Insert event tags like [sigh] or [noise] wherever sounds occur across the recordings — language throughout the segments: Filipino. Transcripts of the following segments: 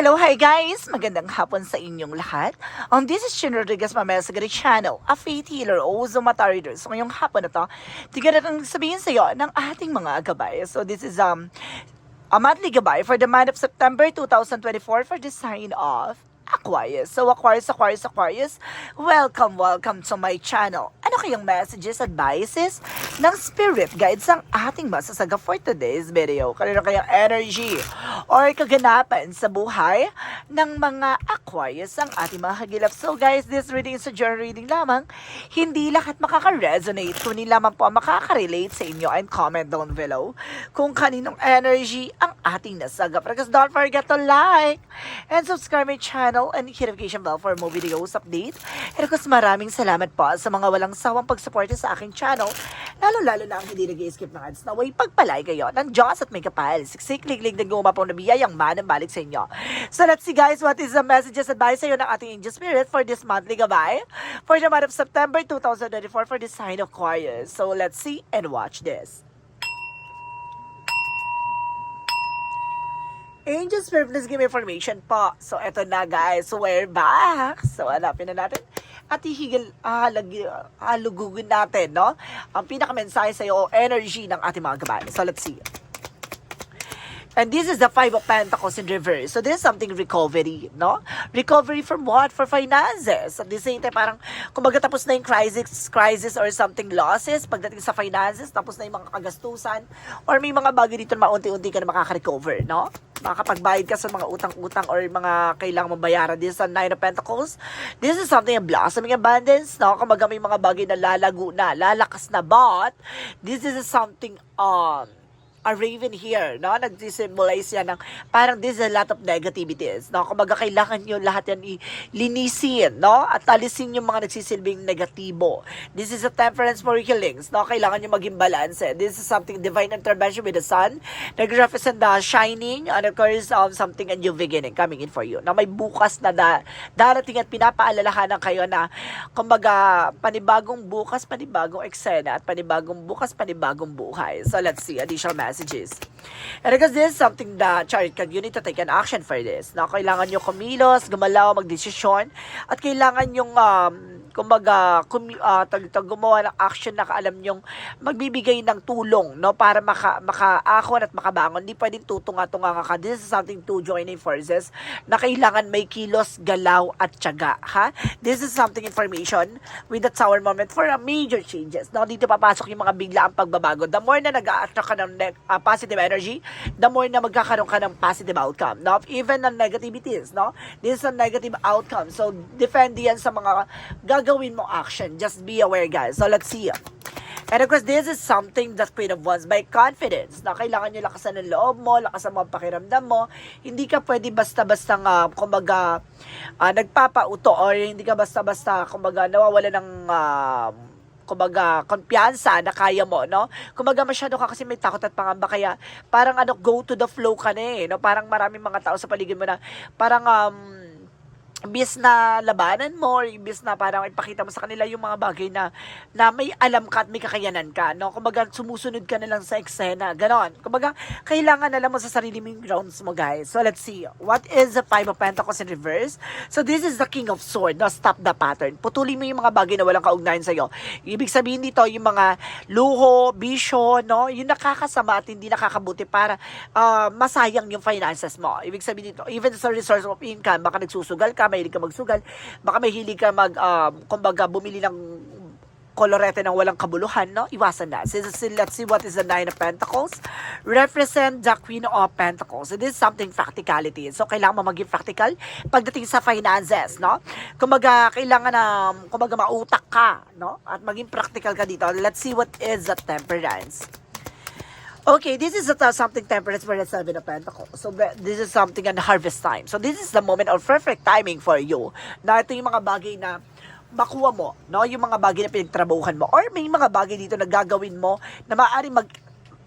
Hello, hi guys! Magandang hapon sa inyong lahat. Um, this is Shin Rodriguez Mamaya sa Channel, a faith healer o Zumata reader. So ngayong hapon na to, tignan natin sabihin sa iyo ng ating mga gabay. So this is um, a monthly gabay for the month of September 2024 for the sign of Aquarius. So Aquarius, Aquarius, Aquarius, welcome, welcome to my channel. Ano kayang messages, advices ng spirit guides ang ating masasaga for today's video? Kanino kayang energy or kaganapan sa buhay ng mga Aquarius ang ating mga kagilap. So guys, this reading is a journal reading lamang. Hindi lahat makaka-resonate. Kunin lamang po ang makaka-relate sa inyo and comment down below kung kaninong energy ang ating nasaga. Because don't forget to like and subscribe my channel and hit notification bell for more videos update. And of course, maraming salamat po sa mga walang sawang pagsuporta sa aking channel. Lalo-lalo na ang hindi nag-skip ng ads na way pagpalay kayo ng Diyos at may kapal. Siksik, liglig, ng gumapaw na biyayang manang balik sa inyo. So let's see guys, what is the messages advice sa'yo ng ating angel spirit for this monthly gabay for the month of September 2024 for the sign of Aquarius. So let's see and watch this. Angel Spirit, please give information po. So, eto na guys. We're back. So, hanapin na natin. At ihigil, halag, halugugin natin, no? Ang pinakamensahe sa'yo o energy ng ating mga gabay. So, let's see. And this is the Five of Pentacles in reverse. So this is something recovery, no? Recovery from what? For finances. At the same time, parang, kumbaga tapos na yung crisis, crisis or something losses, pagdating sa finances, tapos na yung mga kagastusan, or may mga bagay dito na maunti-unti ka na makaka-recover, no? Makakapagbayad ka sa mga utang-utang or mga kailangan mong bayaran. This is a Nine of Pentacles. This is something a blossoming abundance, no? Kumbaga may mga bagay na lalago na, lalakas na, but this is something, um, a raven here, no? Nag-symbolize yan ng parang this is a lot of negativities, no? Kumbaga kailangan nyo lahat yan ilinisin, no? At alisin yung mga nagsisilbing negatibo. This is a temperance for healings, no? Kailangan nyo maging balance. This is something divine intervention with the sun. Nag-represent the shining and of course um, something a new beginning coming in for you. Na may bukas na da, darating at pinapaalalahanan kayo na kumbaga panibagong bukas, panibagong eksena at panibagong bukas, panibagong buhay. So let's see additional messages. And because this is something that, chart, you need to take an action for this. Na kailangan nyo kumilos, gumalaw, magdesisyon, at kailangan yung, um, kumbaga, kumi, uh, tag, gumawa ng action na kaalam nyong magbibigay ng tulong, no, para maka, makaakon at makabangon. Hindi pwedeng tutunga-tunga ka. This is something to joining forces na kailangan may kilos, galaw, at tiyaga, ha? This is something information with the tower moment for a major changes. No, dito papasok yung mga biglaang pagbabago. The more na nag-a-attract ka ng uh, positive energy, the more na magkakaroon ka ng positive outcome. No? Even ng negativities, no? This is a negative outcome. So, defend yan sa mga gagawin mong action. Just be aware, guys. So, let's see. And of course, this is something that Queen of Wands by confidence na kailangan nyo lakasan ng loob mo, lakasan mo ang pakiramdam mo. Hindi ka pwede basta-basta nga, kumbaga, ah, nagpapauto or hindi ka basta-basta, kumbaga, nawawala ng ah, kumbaga, kumpiyansa na kaya mo, no? Kumbaga, masyado ka kasi may takot at pangamba, kaya parang ano, go to the flow ka na eh, no? Parang maraming mga tao sa paligid mo na, parang, um, imbis na labanan mo, imbis na parang ipakita mo sa kanila yung mga bagay na, na may alam ka at may kakayanan ka, no? Kumbaga, sumusunod ka na lang sa eksena, ganon. Kumbaga, kailangan na lang mo sa sarili mong grounds mo, guys. So, let's see. What is the Five of Pentacles in reverse? So, this is the King of Sword, no? Stop the pattern. Putulin mo yung mga bagay na walang kaugnayan sa'yo. Ibig sabihin dito, yung mga luho, bisyo, no? Yung nakakasama at hindi nakakabuti para ah, masayang yung finances mo. Ibig sabihin dito, even sa resource of income, baka nagsusugal ka, mahilig ka magsugal, baka mahilig ka mag, um, kumbaga, bumili ng kolorete ng walang kabuluhan, no? Iwasan na. So, so, let's see what is the Nine of Pentacles. Represent the Queen of Pentacles. So, this is something practicality. So, kailangan mo maging practical pagdating sa finances, no? Kumbaga, kailangan na, kumbaga, mautak ka, no? At maging practical ka dito. Let's see what is the Temperance. Okay, this is a, something temperance for the Seven of Pentacles. So, this is something on harvest time. So, this is the moment of perfect timing for you. Na ito yung mga bagay na makuha mo, no? Yung mga bagay na pinagtrabahuhan mo. Or may mga bagay dito na gagawin mo na maaaring mag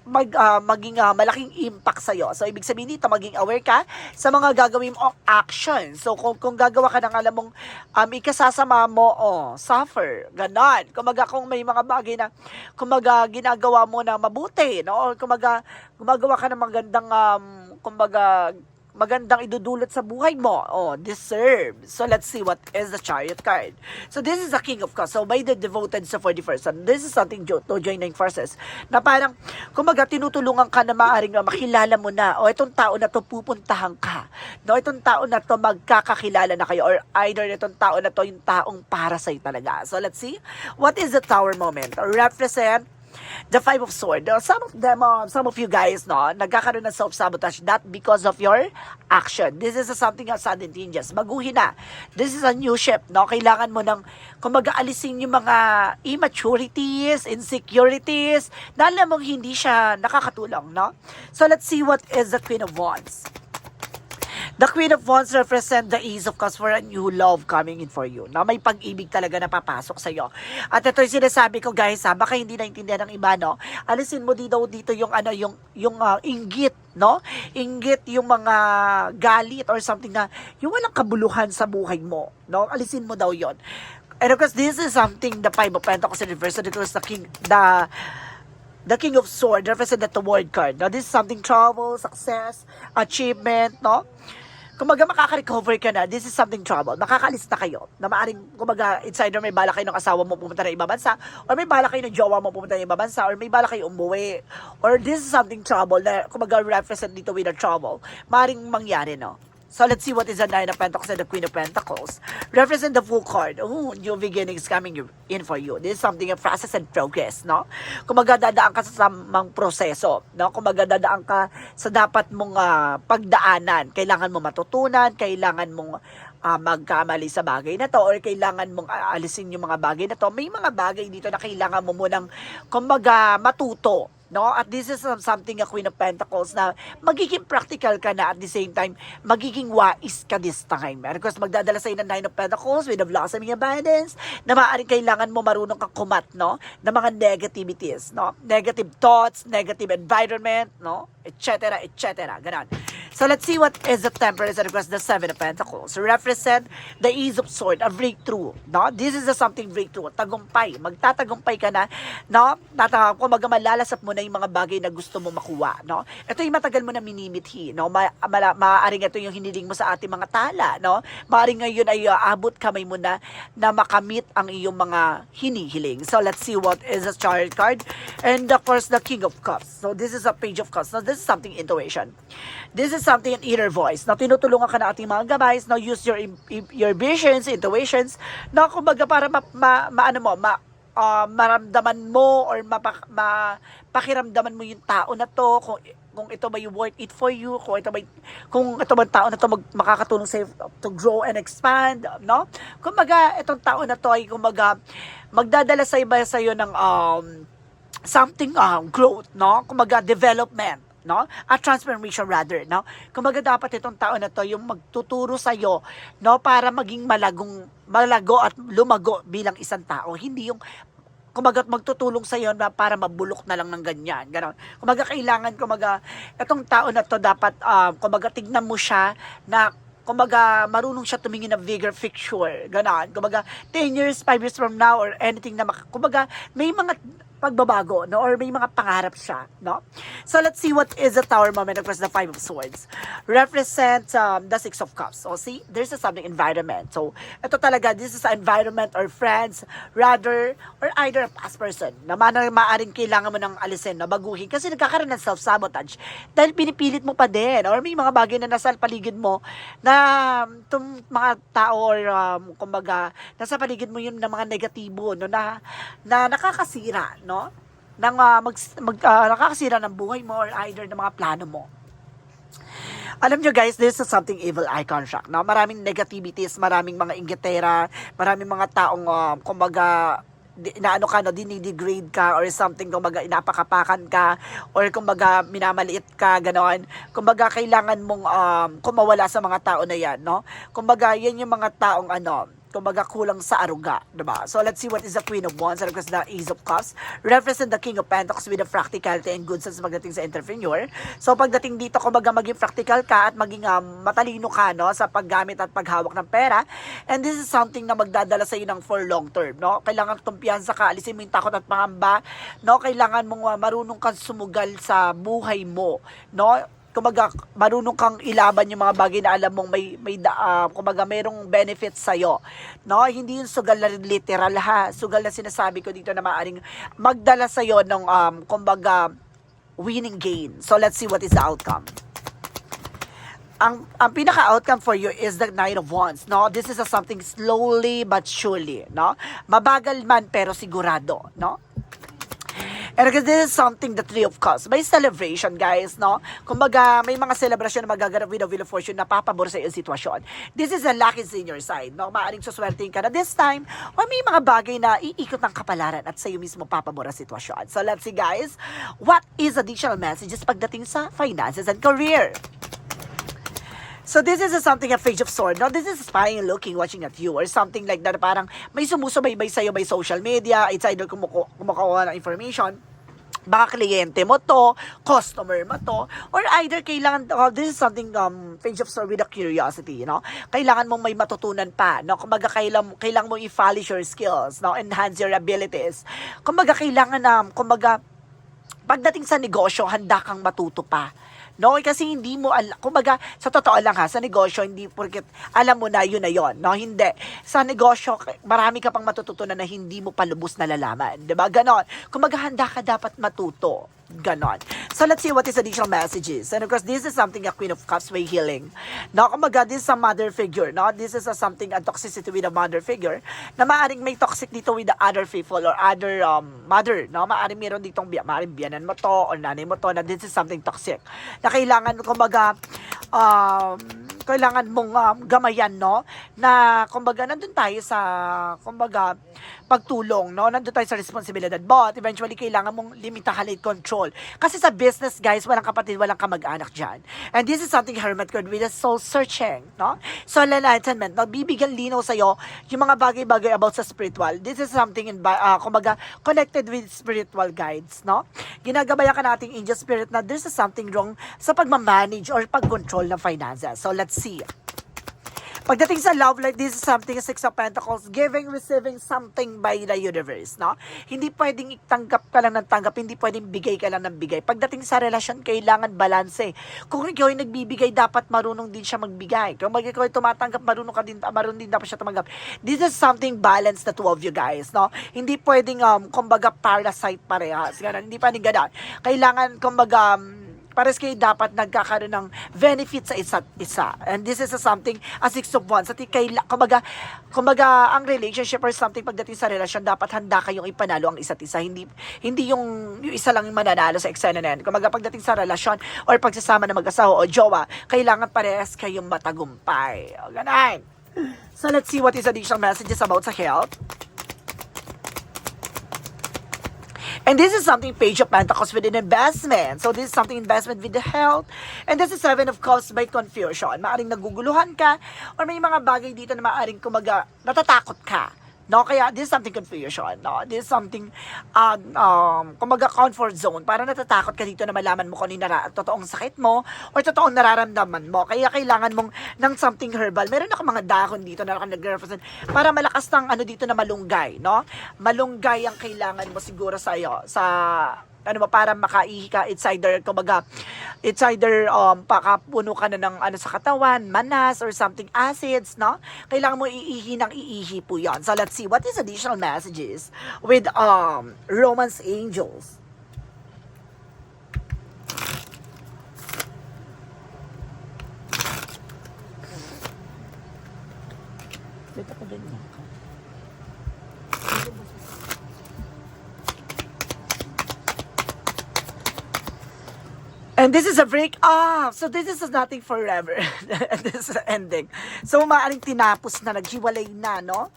mag, ah, maging ah, malaking impact sa'yo. So, ibig sabihin dito, maging aware ka sa mga gagawin mo action. So, kung, kung gagawa ka ng alam mong um, ikasasama mo, oh, suffer, ganon. Kumaga, kung may mga bagay na, kumaga, ginagawa mo na mabuti, no? Kumaga, gumagawa ka ng magandang, um, kumbaga, magandang idudulot sa buhay mo. Oh, deserve. So let's see what is the chariot card. So this is the king of cups. So by the devoted sa 41st. And this is something jo- to joining forces. Na parang, kumaga, tinutulungan ka na maaaring na makilala mo na, o itong tao na to pupuntahan ka. No, itong tao na to magkakakilala na kayo. Or either itong tao na to yung taong para sa'yo talaga. So let's see. What is the tower moment? Represent the Five of Swords. Some of them, uh, some of you guys, no, nagkakaroon ng self-sabotage that because of your action. This is a something of sudden changes. Baguhin na. This is a new ship, no? Kailangan mo ng, kumaga, alisin yung mga immaturities, insecurities, na alam mong hindi siya nakakatulong, no? So, let's see what is the Queen of Wands. The Queen of Wands represent the ease of cause for a new love coming in for you. Na may pag-ibig talaga na papasok sa iyo. At ito yung sinasabi ko guys ha, baka hindi naintindihan ng iba no. Alisin mo dito dito yung ano yung yung ah, inggit no? Inggit yung mga galit or something na yung walang kabuluhan sa buhay mo, no? Alisin mo daw 'yon. And of course, this is something the Five of Pentacles in reverse. So, was the king, the The King of Swords represent the word card. Now, this is something trouble, success, achievement, no? Kumbaga, makaka-recover ka na. This is something trouble. Makakaalis na kayo. Na maaring, kumbaga, it's either may bala kayo ng asawa mo pumunta ng ibang bansa, or may bala kayo ng jowa mo pumunta ng ibang bansa, or may bala kayo umuwi. Or this is something trouble na, kumbaga, represent dito with a trouble. Maaring mangyari, no? So let's see what is the Nine of Pentacles and the Queen of Pentacles. Represent the full card. Oh, new beginnings coming in for you. This is something of process and progress, no? Kung dadaan ka sa samang proseso, no? Kung dadaan ka sa dapat mong ah, pagdaanan, kailangan mo matutunan, kailangan mong ah, magkamali sa bagay na to or kailangan mong aalisin yung mga bagay na to. May mga bagay dito na kailangan mo munang kumbaga matuto no? At this is some- something a Queen of Pentacles na magiging practical ka na at the same time, magiging wise ka this time. And of course, magdadala sa'yo ng Nine of Pentacles with the blossoming abundance na maaaring kailangan mo marunong kang kumat, no? Na mga negativities, no? Negative thoughts, negative environment, no? Etc. etc. Ganon. So let's see what is the temperance and of the Seven of Pentacles. Represent the ease of sword, a breakthrough. No? This is a something breakthrough. Tagumpay. Magtatagumpay ka na. No? Tata, kung maga malalasap mo na yung mga bagay na gusto mo makuha. No? Ito yung matagal mo na minimithi. No? Ma, mala, maaaring ito yung hiniling mo sa ating mga tala. No? Maaaring ngayon ay uh, abot kamay mo na na makamit ang iyong mga hinihiling. So let's see what is the chariot card. And of course, the King of Cups. So this is a page of cups. Now this is something intuition. This is something an inner voice. Na tinutulungan ka na ating mga gabays. Now use your your visions, intuitions. Na kumbaga para ma, ma, maano mo, ma, ah, maramdaman mo or mapak, ma, pakiramdaman mo yung tao na to kung kung ito ba yung worth it for you, kung ito ba kung ito ba tao na to mag, makakatulong sa to grow and expand, no? Kumbaga itong tao na to ay kumbaga magdadala sa iba sa iyo ng um something um, growth, no? Kumaga development, no? At transformation rather, no? Kumaga dapat itong tao na to yung magtuturo sa iyo, no, para maging malagong malago at lumago bilang isang tao, hindi yung kumaga magtutulong sa iyo na para mabulok na lang ng ganyan, ganon. Kumaga kailangan kumaga itong tao na to dapat um, kumaga tignan mo siya na kumbaga, marunong siya tumingin ng bigger picture. Ganon. Kumbaga, 10 years, 5 years from now, or anything na, kumbaga, may mga pagbabago, no? Or may mga pangarap siya, no? So, let's see what is the tower moment across the five of swords. Represent um, the six of cups. So, see, there's a something environment. So, ito talaga, this is environment or friends, rather, or either a past person, na ma- na maaring kailangan mo ng alisin, na baguhin. Kasi nagkakaroon ng self-sabotage. Dahil pinipilit mo pa din. Or may mga bagay na nasa paligid mo na itong mga tao or um, kumbaga, nasa paligid mo yun ng mga negatibo, no, na, na nakakasira, no? Nang ah, mag, mag, ah, nakakasira ng buhay mo or either ng mga plano mo. Alam nyo guys, this is something evil eye contract. No? Maraming negativities, maraming mga inggitera, maraming mga taong, um, kumbaga, inaano ka, no, dinidegrade ka or something, kumbaga, inapakapakan ka or kumbaga, minamaliit ka, gano'n. Kumbaga, kailangan mong um, kumawala sa mga tao na yan, no? Kumbaga, yan yung mga taong, ano, kumbaga kulang sa aruga, diba? So let's see what is the Queen of Wands and of course Ace of Cups. Represent the King of Pentacles with the practicality and good sense pagdating sa entrepreneur. So pagdating dito, kumbaga maging practical ka at maging um, matalino ka no, sa paggamit at paghawak ng pera. And this is something na magdadala sa iyo ng for long term, no? Kailangan tumpiyansa ka, alisin mo yung takot at pangamba, no? Kailangan mong uh, marunong kang sumugal sa buhay mo, no? Kumbaga, marunong kang ilaban yung mga bagay na alam mong may, may ah, kumbaga, mayroong benefits sa'yo. No? Hindi yung sugal na literal ha. Sugal na sinasabi ko dito na maaaring magdala sa'yo ng, um, kumbaga, winning gain. So, let's see what is the outcome ang ang pinaka-outcome for you is the Nine of Wands, no? This is a something slowly but surely, no? Mabagal man pero sigurado, no? And because this is something the Three of Cups. May celebration, guys, no? Kumbaga, may mga celebration na magaganap with the Wheel of Fortune na papabor sa iyong sitwasyon. This is a lucky in your side, no? Maaring suswertein ka na this time or may mga bagay na iikot ng kapalaran at sa iyo mismo papabor ang sitwasyon. So, let's see, guys. What is additional messages pagdating sa finances and career? So this is a something a page of sword. No, this is spying, looking, watching at you or something like that. Parang may sumusubaybay sa'yo by social media. It's either kumuku- kumukuha ng information baka kliyente mo to, customer mo to, or either kailangan, oh, this is something, um, page of sword with a curiosity, you know? Kailangan mong may matutunan pa, no? Kumbaga, kailangan, kailangan mo i-polish your skills, no? Enhance your abilities. Kumbaga, kailangan na, kumbaga, pagdating sa negosyo, handa kang matuto pa. No, kasi hindi mo alam, kumbaga, sa totoo lang ha, sa negosyo, hindi porket alam mo na yun na yun, no? Hindi. Sa negosyo, marami ka pang matututunan na hindi mo pa lubos na lalaman. 'di ba Ganon. Kumbaga, handa ka dapat matuto. Ganon. So, let's see what is additional messages. And of course, this is something a Queen of Cups way healing. No, kumbaga, this is a mother figure, no? This is a something, a toxicity with a mother figure, na maaring may toxic dito with the other people or other um, mother, no? Maaring meron ditong, maaring biyanan mo to or nanay mo to na this is something toxic. Na kailangan, kumbaga, um, kailangan mong um, gamayan, no? Na, kumbaga, nandun tayo sa, kumbaga, pagtulong, no? Nandun tayo sa responsibilidad. But, eventually, kailangan mong limitahan at control. Kasi sa business, guys, walang kapatid, walang kamag-anak dyan. And this is something Hermit card with a soul searching, no? Soul enlightenment, no? Bibigyan linaw sa'yo yung mga bagay-bagay about sa spiritual. This is something, in, ah, kumbaga, connected with spiritual guides, no? Ginagabayan ka nating angel spirit na there's something wrong sa pagmamanage or pag-control ng finances. So, let's see. Pagdating sa love life, this is something, Six of Pentacles, giving, receiving something by the universe, no? Hindi pwedeng itanggap ka lang ng tanggap, hindi pwedeng bigay ka lang ng bigay. Pagdating sa relasyon, kailangan balanse. Kung ikaw ay nagbibigay, dapat marunong din siya magbigay. Kung mag ikaw ay tumatanggap, marunong ka din, marunong din dapat siya tumanggap. This is something balanced the two of you guys, no? Hindi pwedeng, um, kumbaga, parasite parehas. Ganun. Hindi pwedeng ganun. Kailangan, kumbaga, um, pares kayo dapat nagkakaroon ng benefit sa isa't isa. And this is a something, a six of wands. At kay, kumbaga, kumbaga, ang relationship or something pagdating sa relasyon, dapat handa kayong ipanalo ang isa't isa. Hindi, hindi yung, yung isa lang yung mananalo sa eksena na yan. Kumbaga, pagdating sa relasyon or pagsasama ng mag-asawa o jowa, kailangan parehas kayong matagumpay. O, ganun. So, let's see what is additional messages about sa health. And this is something page of pentacles with an investment. So this is something investment with the health. And this is seven of cups by confusion. Maaring naguguluhan ka or may mga bagay dito na maaring kumaga natatakot ka. No, kaya this is something confusion, no? This is something uh, um, kumbaga comfort zone. Para natatakot ka dito na malaman mo kung ano nara- totoong sakit mo or totoong nararamdaman mo. Kaya kailangan mong ng something herbal. Meron ako mga dahon dito na nag-represent para malakas ng ano dito na malunggay, no? Malunggay ang kailangan mo siguro sa iyo sa ano ba para makaihi ka it's either kumbaga it's either um pakapuno ka na ng ano sa katawan manas or something acids no? Kailangan mo iihi ng iihi po yan so let's see what is additional messages with um romance angels? Dito ko din yan. And this is a break off. So this is nothing forever. [laughs] this is ending. So maaaring tinapos na, naghiwalay na, no?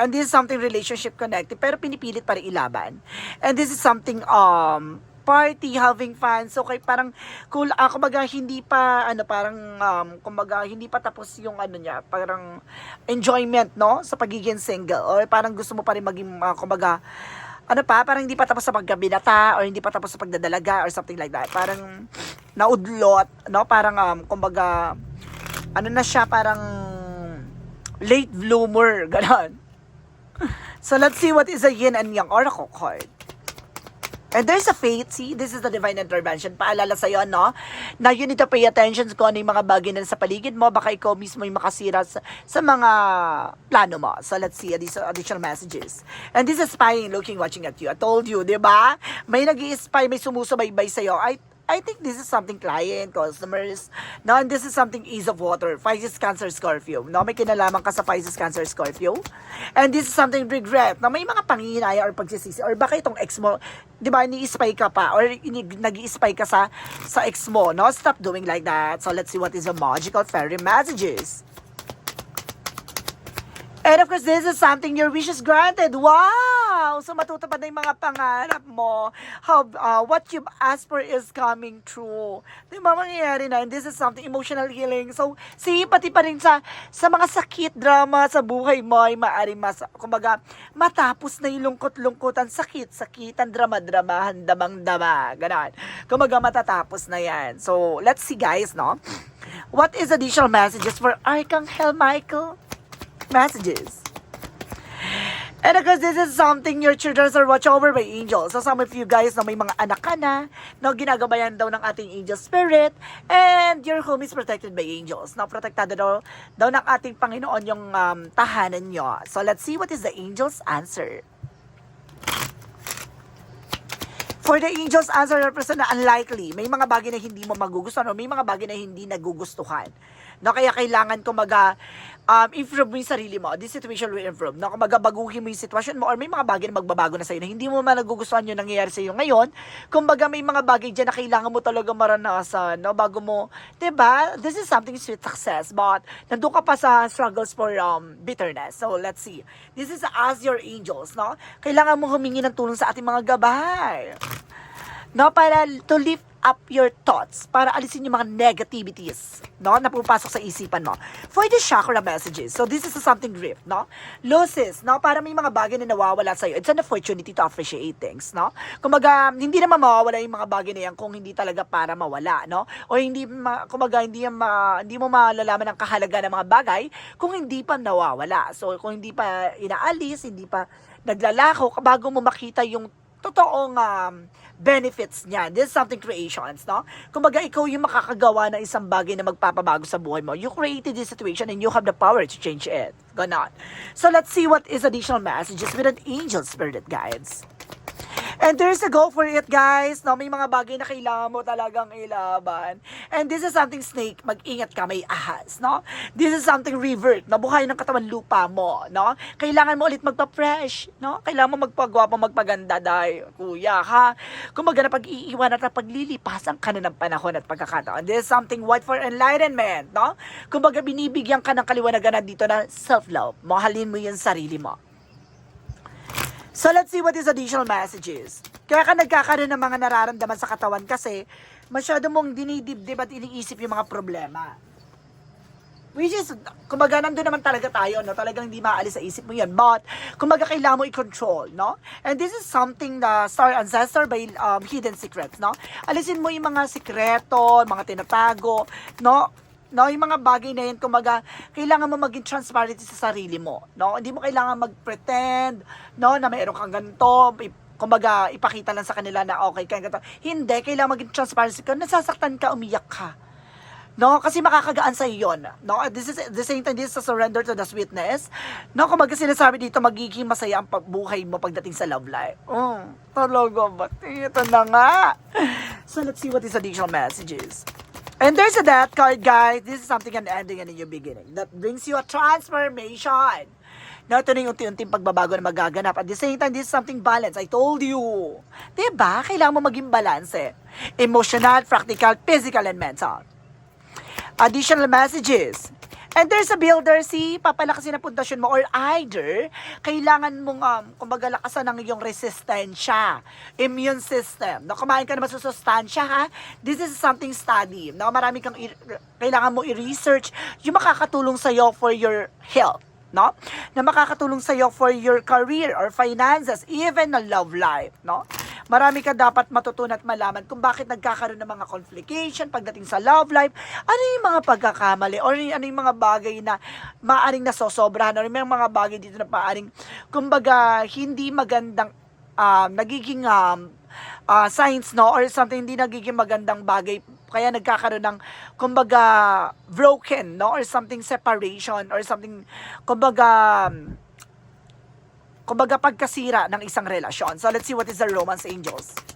And this is something relationship connected, pero pinipilit pa rin ilaban. And this is something, um, party, having fun. So, kay parang, cool, ah, kumbaga, hindi pa, ano, parang, um, kumbaga, hindi pa tapos yung, ano niya, parang, enjoyment, no? Sa pagiging single. Or parang gusto mo pa rin maging, ah, kumbaga, ano pa, parang hindi pa tapos sa pagkabinata or hindi pa tapos sa pagdadalaga or something like that. Parang naudlot, no? Parang, um, kumbaga, ano na siya, parang late bloomer, [laughs] ganon. So, let's see what is a yin and yang oracle card. And there's a faith, see, this is the divine intervention. Paalala sa'yo, no? Na you need to pay attention kung ano yung mga bagay na sa paligid mo. Baka ikaw mismo yung makasira sa, sa mga plano mo. So let's see these additional messages. And this is spying, looking, watching at you. I told you, di ba? May nag spy may sumusubaybay sa'yo. I I think this is something client, customers, no, and this is something ease of water, Pisces, Cancer, Scorpio, no, may kinalaman ka sa Pisces, Cancer, Scorpio, and this is something regret, no, may mga panginaya or pagsisisi, or baka itong ex mo, di ba, ni-spy ka pa, or nag-i-spy ka sa, sa ex mo, no, stop doing like that, so let's see what is the magical fairy messages. And of course, this is something your wish is granted. Wow! So matutupad na yung mga pangarap mo. How, uh, what you've asked for is coming true. Di ba mangyayari na? And this is something emotional healing. So, see, pati pa rin sa, sa mga sakit, drama sa buhay mo ay maaari mas, kumbaga, matapos na yung lungkot-lungkutan, sakit, sakitan, drama-dramahan, damang-dama. Ganon. Kumbaga, matatapos na yan. So, let's see guys, no? What is additional messages for Archangel Michael? Messages. And because this is something your children are watched over by angels. So some of you guys na may mga anak ka na, no, ginagabayan daw ng ating angel spirit, and your home is protected by angels. No, protektado daw, daw ng ating Panginoon yung um, tahanan nyo. So let's see what is the angel's answer. For the angels answer represent na unlikely. May mga bagay na hindi mo magugustuhan o may mga bagay na hindi nagugustuhan. No, kaya kailangan kumaga um, improve mo yung sarili mo. This situation will improve. No, kumaga baguhin mo yung sitwasyon mo or may mga bagay na magbabago na sa'yo na hindi mo man nagugustuhan yung nangyayari sa'yo ngayon. Kumbaga may mga bagay dyan na kailangan mo talaga maranasan, no, bago mo, ba? This is something sweet success, but nandun ka pa sa struggles for um, bitterness. So, let's see. This is as your angels, no? Kailangan mo humingi ng tulong sa ating mga gabay no, para to lift up your thoughts, para alisin yung mga negativities, no, na pupasok sa isipan mo. For the chakra messages, so this is a something drift, no, losses, no, para may mga bagay na nawawala sa'yo, it's an opportunity to appreciate things, no, kumbaga, hindi naman mawawala yung mga bagay na yan kung hindi talaga para mawala, no, o hindi, ma, kumbaga, hindi, ma, hindi mo malalaman ang kahalaga ng mga bagay kung hindi pa nawawala. So, kung hindi pa inaalis, hindi pa naglalako, bago mo makita yung totoong um, benefits niya. This is something creations, no? Kumbaga, ikaw yung makakagawa ng isang bagay na magpapabago sa buhay mo. You created this situation and you have the power to change it. Ganon. So, let's see what is additional messages with an angel spirit guides. And there's a go for it, guys. No, may mga bagay na kailangan mo talagang ilaban. And this is something snake, mag-ingat ka, may ahas, no? This is something revert, na buhay ng katawan lupa mo, no? Kailangan mo ulit magpa-fresh, no? Kailangan mo magpagwapo, magpaganda dahil, kuya, ha? Kumbaga na pag-iiwan at paglilipasan ka na ng panahon at pagkakataon. This is something white for enlightenment, no? Kumbaga binibigyan ka ng kaliwanagan na dito na self-love. Mahalin mo yung sarili mo. So let's see what is additional messages. Kaya ka nagkakaroon ng mga nararamdaman sa katawan kasi masyado mong dinidibdib at iniisip yung mga problema. Which is, kumbaga, nandun naman talaga tayo, no? Talagang hindi maalis sa isip mo yan. But, kumbaga, kailangan mo i-control, no? And this is something the Star Ancestor by um, Hidden Secrets, no? Alisin mo yung mga sikreto, mga tinatago, no? No, yung mga bagay na yun, kumbaga, kailangan mo maging transparent sa sarili mo, no? Hindi mo kailangan mag-pretend, no, na mayroon kang ganito, kumbaga, ipakita lang sa kanila na okay ka, ganito. Hindi, kailangan maging transparent ka, nasasaktan ka, umiyak ka. No, kasi makakagaan sa iyo. No, this is the same time this is a surrender to the sweetness. No, kumbaga sinasabi dito magiging masaya ang buhay mo pagdating sa love life. Oh, talaga ba? Ito na nga. So let's see what is additional messages. And there's a death card, guys. This is something an ending and a new beginning. That brings you a transformation. Now, ito na yung unti-unting pagbabago na magaganap. At the same time, this is something balance. I told you. Diba? Kailangan mo maging balance eh. Emotional, practical, physical, and mental additional messages. And there's a builder, si papalakasin ang pundasyon mo or either kailangan mong um, kumbaga lakasan ng iyong resistensya, immune system. No, kumain ka na masusustansya ha. This is something study. No, marami kang kailangan mo i-research yung makakatulong sa iyo for your health no? Na makakatulong sa iyo for your career or finances, even a love life, no? Marami ka dapat matutunan at malaman kung bakit nagkakaroon ng mga complication pagdating sa love life. Ano yung mga pagkakamali or ano yung mga bagay na maaring nasosobrahan or may mga bagay dito na maaring kumbaga hindi magandang um, nagiging um, ah, signs, no? Or something hindi nagiging magandang bagay. Kaya nagkakaroon ng, kumbaga, broken, no? Or something separation, or something, kumbaga, kumbaga pagkasira ng isang relasyon. So, let's see what is the romance angels.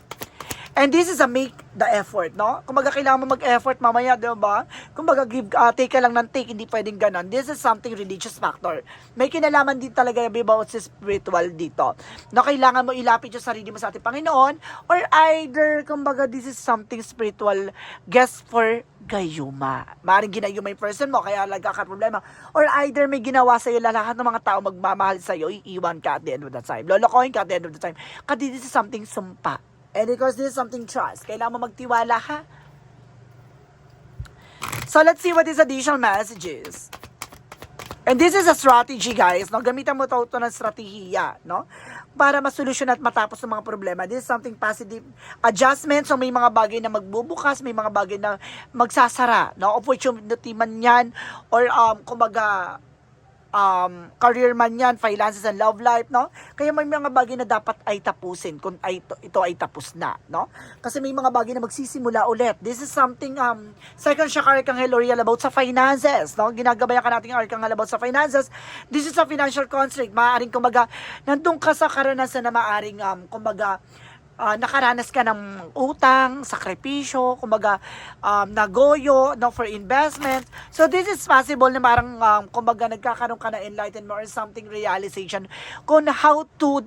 And this is a make the effort, no? Kumbaga kailangan mo mag-effort mamaya, di ba? Kumbaga give, uh, take ka lang ng take, hindi pwedeng ganon. This is something religious factor. May kinalaman din talaga about sa spiritual dito. No, kailangan mo ilapit yung sarili mo sa ating Panginoon or either, kumbaga, this is something spiritual guest for gayuma. Maring ginayuma yung person mo, kaya nagkaka problema. Or either may ginawa sa'yo lahat ng mga tao magmamahal sa'yo, iiwan ka at the end of the time. Lolokohin ka at the end of the time. Kasi this is something sumpa. And because this is something trust. Kailangan mo magtiwala ha. So let's see what is additional messages. And this is a strategy, guys. No? Gamitan mo to, to ng strategiya, no? Para masolusyon at matapos ang mga problema. This is something positive adjustment. So, may mga bagay na magbubukas, may mga bagay na magsasara, no? Opportunity man yan, or, um, kumbaga, um, career man yan, finances and love life, no? Kaya may mga bagay na dapat ay tapusin kung ay, ito, ito ay tapos na, no? Kasi may mga bagay na magsisimula ulit. This is something, um, second siya Archangel Oriel about sa finances, no? Ginagabayan ka natin Archangel about sa finances. This is a financial constraint. Maaaring, kumbaga, nandun ka sa karanasan na maaaring, um, kumbaga, ah, nakaranas ka ng utang, sakripisyo, kumbaga, um, nagoyo, no, for investment. So, this is possible na parang, um, kumbaga, nagkakaroon ka na enlightenment or something realization kung how to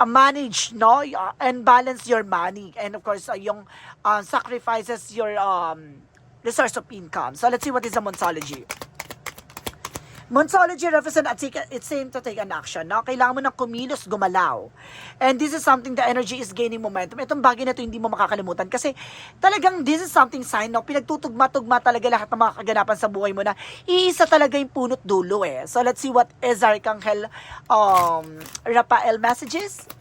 uh, manage, no, uh, and balance your money. And of course, uh, yung uh, sacrifices your um, resource of income. So, let's see what is the Monsology. Monsology represent at it's same to take an action. No? Kailangan mo ng kumilos, gumalaw. And this is something the energy is gaining momentum. Itong bagay na to hindi mo makakalimutan kasi talagang this is something sign, no? pinagtutugma-tugma talaga lahat ng mga kaganapan sa buhay mo na iisa talaga yung punot dulo eh. So let's see what is Archangel um, Rafael messages.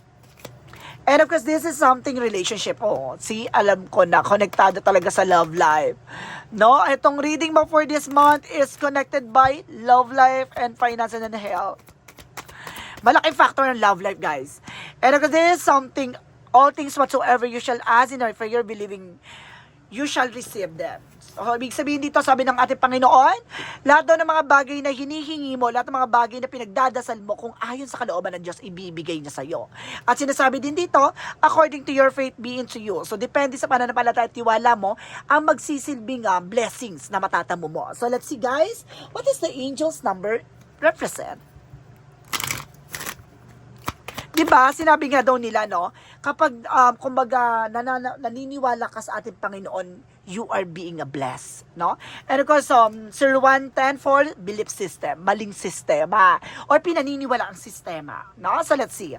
And of course, this is something relationship. Oh, see, alam ko na, konektado talaga sa love life. No, itong reading mo for this month is connected by love life and finances and health. Malaking factor ng love life, guys. And of course, this is something, all things whatsoever you shall ask in our prayer, believing, you shall receive them. So, ibig sabihin dito, sabi ng ating Panginoon, lahat daw ng mga bagay na hinihingi mo, lahat ng mga bagay na pinagdadasal mo, kung ayon sa kalooban ng Diyos, ibibigay niya sa iyo. At sinasabi din dito, according to your faith be into you. So, depende sa pananampalataya at tiwala mo, ang magsisilbing uh, blessings na matatamo mo. So, let's see guys, what is the angel's number represent? 'di ba? Sinabi nga daw nila no, kapag um, kumbaga nanana, naniniwala ka sa ating Panginoon, you are being a blessed, no? And of course, um, Sir 110 for belief system, maling sistema or pinaniniwala ang sistema, no? So let's see.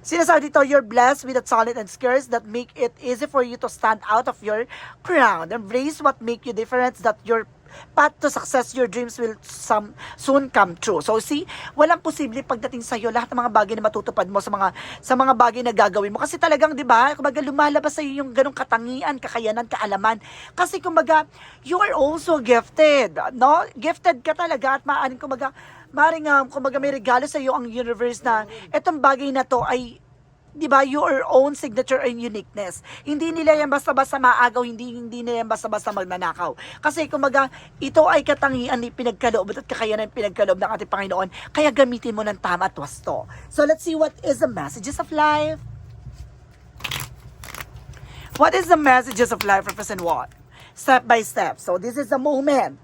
Sinasabi dito, you're blessed with a talent and skills that make it easy for you to stand out of your crowd. Embrace what make you different that your path to success, your dreams will some, soon come true. So see, walang posible pagdating sa iyo lahat ng mga bagay na matutupad mo sa mga sa mga bagay na gagawin mo kasi talagang 'di ba? Kumbaga lumalabas sa iyo yung ganong katangian, kakayanan, kaalaman. Kasi kumbaga you are also gifted, no? Gifted ka talaga at maaaring kumbaga maaaring um, kumbaga may regalo sa iyo ang universe na etong bagay na to ay 'di ba, your own signature and uniqueness. Hindi nila yan basta-basta maagaw, hindi hindi nila yan basta-basta magnanakaw. Kasi kumaga, ito ay katangian ni pinagkaloob at kakayanan pinagkaloob ng ating Panginoon. Kaya gamitin mo ng tama at wasto. So let's see what is the messages of life. What is the messages of life represent what? Step by step. So this is the moment.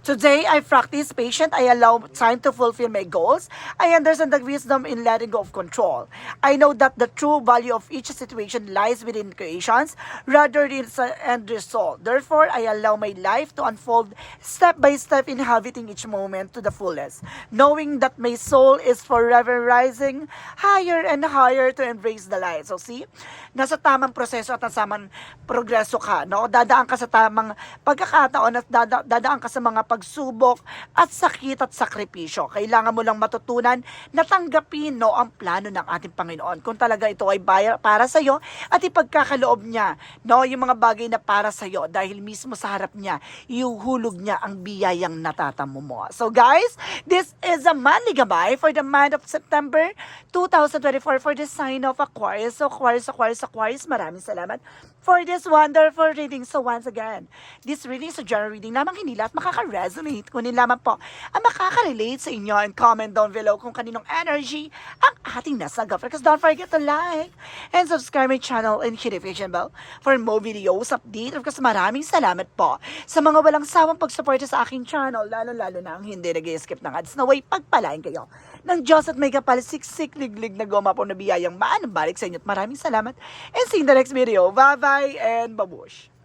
Today, I practice patient. I allow time to fulfill my goals. I understand the wisdom in letting go of control. I know that the true value of each situation lies within creations rather than end result. Therefore, I allow my life to unfold step by step, inhabiting each moment to the fullest, knowing that my soul is forever rising higher and higher to embrace the light. So see, nasa tamang proseso at nasa tamang progreso ka, no? Dadaan ka sa tamang pagkakataon at dada, dadaan ka sa mga pagsubok at sakit at sakripisyo. Kailangan mo lang matutunan na tanggapin no, ang plano ng ating Panginoon. Kung talaga ito ay para sa iyo at ipagkakaloob niya no, yung mga bagay na para sa iyo dahil mismo sa harap niya, iuhulog niya ang biyayang natatamo mo. So guys, this is a monthly gabay for the month of September 2024 for the sign of Aquarius. So Aquarius, Aquarius, Aquarius, maraming salamat for this wonderful reading. So once again, this reading is a general reading lamang hinila at makaka-resonate. Kunin lamang po ang makaka-relate sa inyo and comment down below kung kaninong energy ang ating nasa gaffer. Because don't forget to like and subscribe my channel and hit notification bell for more videos, update. Of course, maraming salamat po sa mga walang sawang pagsuporta sa aking channel, lalo-lalo na ang hindi nag-skip ng ads na way pagpalain kayo ng Diyos at may kapal siksik liglig na goma po na biyayang maanong balik sa inyo at maraming salamat and see you in the next video. Bye-bye and babush!